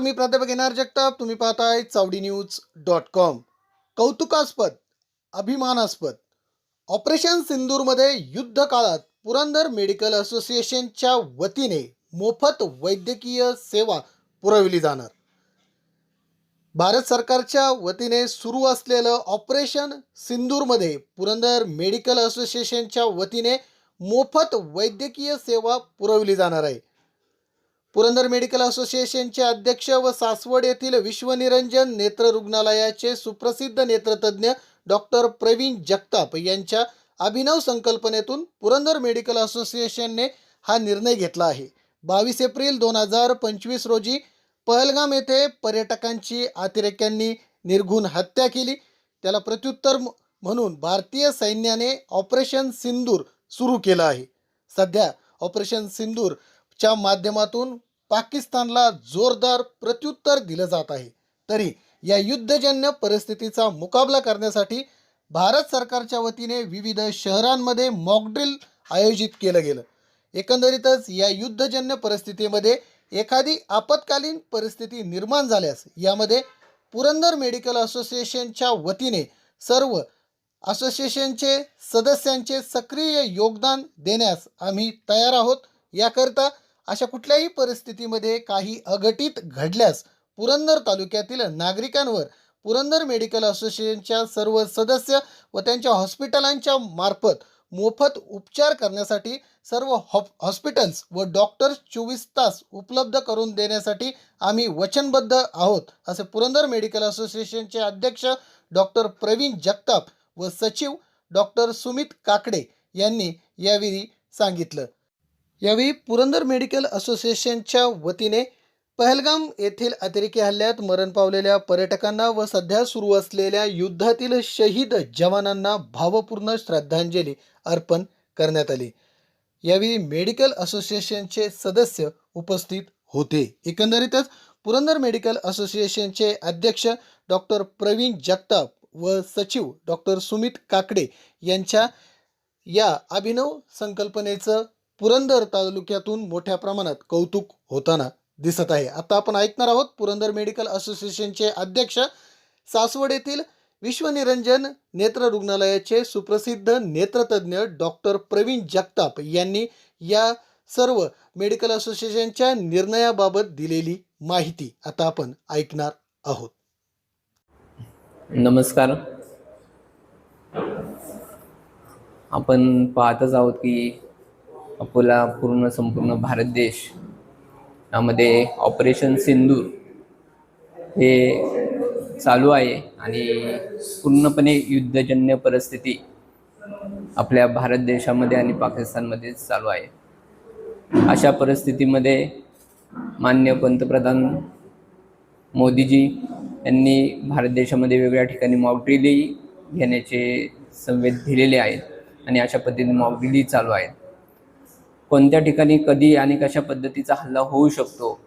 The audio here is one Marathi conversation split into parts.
नमस्कार मी प्राध्यापक एन आर जगताप. तुम्ही पाहताय चावडी न्यूज डॉट कॉम. कौतुकास्पद अभिमानास्पद. ऑपरेशन सिंदूरमध्ये युद्ध काळात पुरंदर मेडिकल असोसिएशनच्या वतीने मोफत वैद्यकीय सेवा पुरविली जाणार. भारत सरकारच्या वतीने सुरू असलेलं ऑपरेशन सिंदूरमध्ये पुरंदर मेडिकल असोसिएशनच्या वतीने मोफत वैद्यकीय सेवा पुरविली जाणार आहे. पुरंदर मेडिकल असोसिएशनचे अध्यक्ष व सासवड येथील विश्वनिरंजन नेत्र रुग्णालयाचे सुप्रसिद्ध नेत्रतज्ञ डॉक्टर प्रवीण जगताप यांच्या अभिनव संकल्पनेतून पुरंदर मेडिकल असोसिएशनने हा निर्णय घेतला आहे. बावीस एप्रिल दोन हजार पंचवीस रोजी पहलगाम येथे पर्यटकांची अतिरेक्यांनी निर्घुण हत्या केली. त्याला प्रत्युत्तर म्हणून भारतीय सैन्याने ऑपरेशन सिंदूर सुरू केलं आहे. सध्या ऑपरेशन सिंदूर च्या माध्यमातून पाकिस्तानला जोरदार प्रत्युत्तर दिलं जात आहे. तरी या युद्धजन्य परिस्थितीचा मुकाबला करण्यासाठी भारत सरकारच्या वतीने विविध शहरांमध्ये मॉकड्रिल आयोजित केलं गेलं. एकंदरीतच या युद्धजन्य परिस्थितीमध्ये एखादी आपत्कालीन परिस्थिती निर्माण झाल्यास यामध्ये पुरंदर मेडिकल असोसिएशनच्या वतीने सर्व असोसिएशनचे सदस्यांचे सक्रिय योगदान देण्यास आम्ही तयार आहोत. याकरता अशा कुठल्याही परिस्थितीमध्ये काही अघटित घडल्यास पुरंदर तालुक्यातील नागरिकांवर पुरंदर मेडिकल असोसिएशनच्या सर्व सदस्य व त्यांच्या हॉस्पिटलांच्या मार्फत मोफत उपचार करण्यासाठी सर्व हॉप हॉस्पिटल्स व डॉक्टर्स चोवीस तास उपलब्ध करून देण्यासाठी आम्ही वचनबद्ध आहोत असे पुरंदर मेडिकल असोसिएशनचे अध्यक्ष डॉक्टर प्रवीण जगताप व सचिव डॉक्टर सुमित काकडे यांनी यावेळी सांगितलं. यावेळी पुरंदर मेडिकल असोसिएशनच्या वतीने पहलगाम येथील अतिरेकी हल्ल्यात मरण पावलेल्या पर्यटकांना व सध्या सुरू असलेल्या युद्धातील शहीद जवानांना भावपूर्ण श्रद्धांजली अर्पण करण्यात आली. यावेळी मेडिकल असोसिएशनचे सदस्य उपस्थित होते. एकंदरीतच पुरंदर मेडिकल असोसिएशनचे अध्यक्ष डॉक्टर प्रवीण जगताप व सचिव डॉक्टर सुमित काकडे यांच्या या अभिनव संकल्पनेचं पुरंदर तालुक्यातून मोठ्या प्रमाणात कौतुक होताना दिसत आहे. आता आपण ऐकणार आहोत पुरंदर मेडिकल असोसिएशनचे अध्यक्ष सासवड येथील विश्वनिरंजन नेत्र रुग्णालयाचे सुप्रसिद्ध नेत्रतज्ञ डॉक्टर प्रवीण जगताप यांनी या सर्व मेडिकल असोसिएशनच्या निर्णयाबाबत दिलेली माहिती आता आपण ऐकणार आहोत. नमस्कार. आपण पाहतच आहोत की अकोला पूर्ण संपूर्ण भारत देश यामध्ये ऑपरेशन सिंदूर हे चालू आहे आणि पूर्णपणे युद्धजन्य परिस्थिती आपल्या भारत देशामध्ये आणि पाकिस्तानमध्ये चालू आहे. अशा परिस्थितीमध्ये मान्य पंतप्रधान मोदीजी यांनी भारत देशामध्ये वेगवेगळ्या ठिकाणी मॉकड्रिली घेण्याचे संवेद दिलेले आहेत आणि अशा पद्धतीने मॉकड्रिली चालू आहेत. कोणत्या ठिकाणी कधी आणि कशा पद्धतीचा हल्ला होऊ शकतो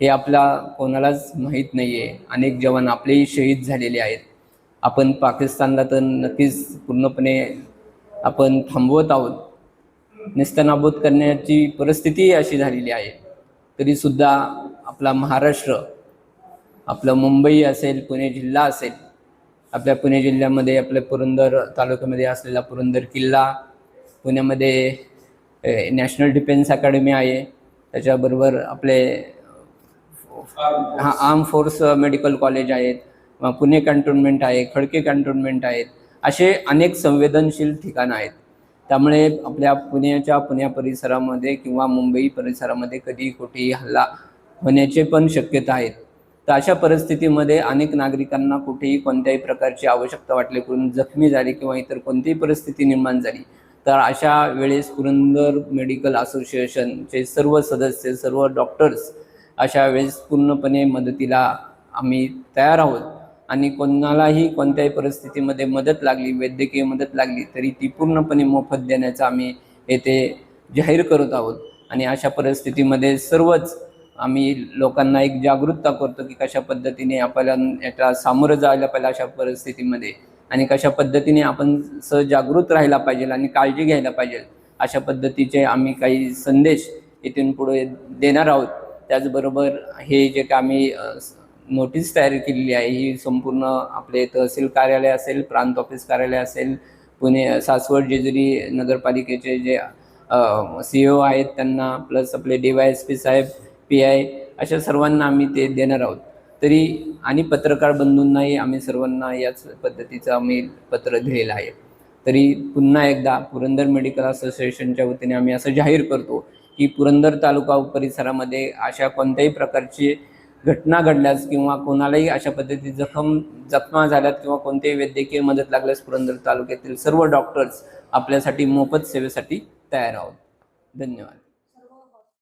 हे आपला कोणालाच माहीत नाही आहे अनेक जवान आपलेही शहीद झालेले आहेत. आपण पाकिस्तानला तर नक्कीच पूर्णपणे आपण थांबवत आहोत. नेस्तनाबूत करण्याची परिस्थिती अशी झालेली आहे. तरीसुद्धा आपला महाराष्ट्र आपलं मुंबई असेल पुणे जिल्हा असेल आपल्या पुणे जिल्ह्यामध्ये आपल्या पुरंदर तालुक्यामध्ये असलेला पुरंदर किल्ला पुण्यामध्ये नॅशनल डिफेन्स अकॅडमी आहे. त्याच्याबरोबर आपले हा आर्म फोर्स मेडिकल कॉलेज आहेत. पुणे कॅन्टोन्मेंट आहे खडके कॅन्टोन्मेंट आहेत. असे अनेक संवेदनशील ठिकाणं आहेत. त्यामुळे आपल्या पुण्याच्या पुण्या परिसरामध्ये किंवा मुंबई परिसरामध्ये कधी कुठेही हल्ला होण्याचे पण शक्यता आहेत. तर अशा परिस्थितीमध्ये अनेक नागरिकांना कुठेही कोणत्याही प्रकारची आवश्यकता वाटली करून जखमी झाली किंवा इतर कोणतीही परिस्थिती निर्माण झाली तर अशा वेळेस पुरंदर मेडिकल असोसिएशनचे सर्व सदस्य सर्व डॉक्टर्स अशा वेळेस पूर्णपणे मदतीला आम्ही तयार आहोत. आणि कोणालाही कोणत्याही परिस्थितीमध्ये मदत लागली वैद्यकीय मदत लागली तरी ती पूर्णपणे मोफत देण्याचं आम्ही येथे जाहीर करत आहोत. आणि अशा परिस्थितीमध्ये सर्वच आम्ही लोकांना एक जागरूकता करतो की कशा पद्धतीने आपल्याला याच्या सामोरं जायला पाहिजे अशा परिस्थितीमध्ये आणि कशा पद्धतीने आपण सजागृत राहायला पाहिजे आणि काळजी घ्यायला पाहिजे अशा पद्धतीचे आम्ही काही संदेश इथून पुढे देणार आहोत. त्याचबरोबर हे जे का आम्ही नोटीस तयार केलेली आहे ही संपूर्ण आपले तहसील कार्यालय असेल प्रांत ऑफिस कार्यालय असेल पुणे सासवड जेजुरी नगरपालिकेचे जे सी ओ आहेत त्यांना प्लस आपले डी वाय एस पी साहेब पी आय अशा सर्वांना आम्ही ते देणार आहोत. तरी आणि पत्रकार बंधूंनाही आम्ही सर्वांना याच पद्धतीचं आम्ही पत्र दिलेलं आहे. तरी पुन्हा एकदा पुरंदर मेडिकल असोसिएशनच्या वतीने आम्ही असं जाहीर करतो की पुरंदर तालुका परिसरामध्ये अशा कोणत्याही प्रकारची घटना घडल्यास किंवा कोणालाही अशा पद्धती जखम जखमा झाल्यात किंवा कोणत्याही वैद्यकीय मदत लागल्यास पुरंदर तालुक्यातील सर्व डॉक्टर्स आपल्यासाठी मोफत सेवेसाठी तयार आहोत. धन्यवाद.